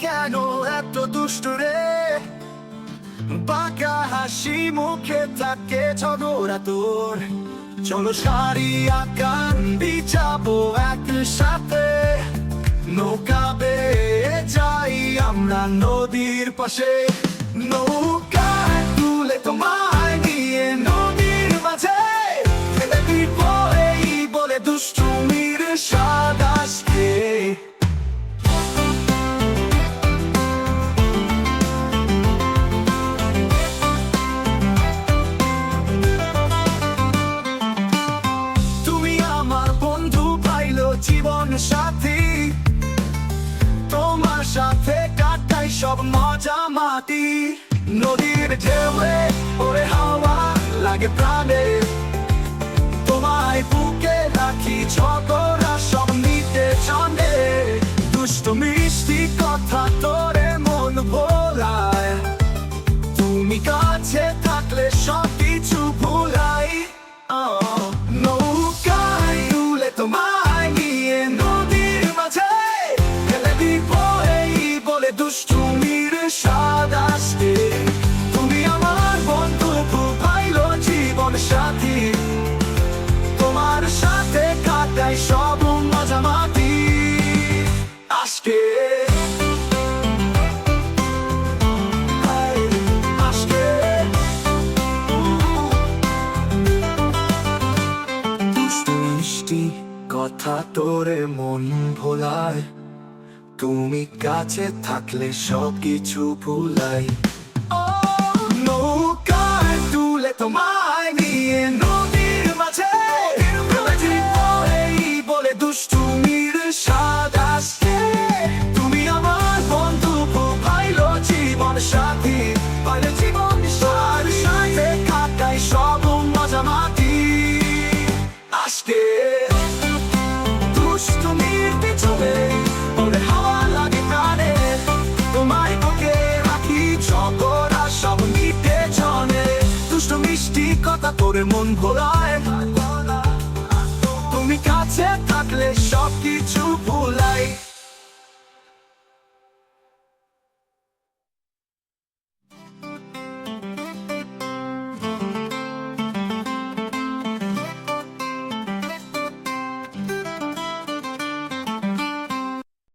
কেন এত দুষ্ট রে? বাঁকা হাসি মুখে থাকে ঝগড়া তোর। চলো সারি আকান বিচাবো একসাথে। নৌকা বেয়ে যাই আমরা নদীর পাশে। নৌকায় তুলে তোমায় নিয়ে সব মজা মাটি। নদীর ঢেউয়ে ওরে হাওয়া লাগে প্রাণে। তোমায় বুকে রাখি ঝগড়া সব নিতে চন্দে দুষ্ট মিষ্টি কথা তোরে মন ভোলায়। তুমি কাছে দুষ্টুমির স্বাদ তুমি আমার বন্ধু পাইলো জীবন সাথী। তোমার সাথে কাটাই সব মজা মাটি। আজকে কথা তোরে মন ভোলায়। তুমি কাছে থাকলে সব কিছু ভুলাই। গলায় তুমি কাছে থাকলে সবকিছু ভুলায়।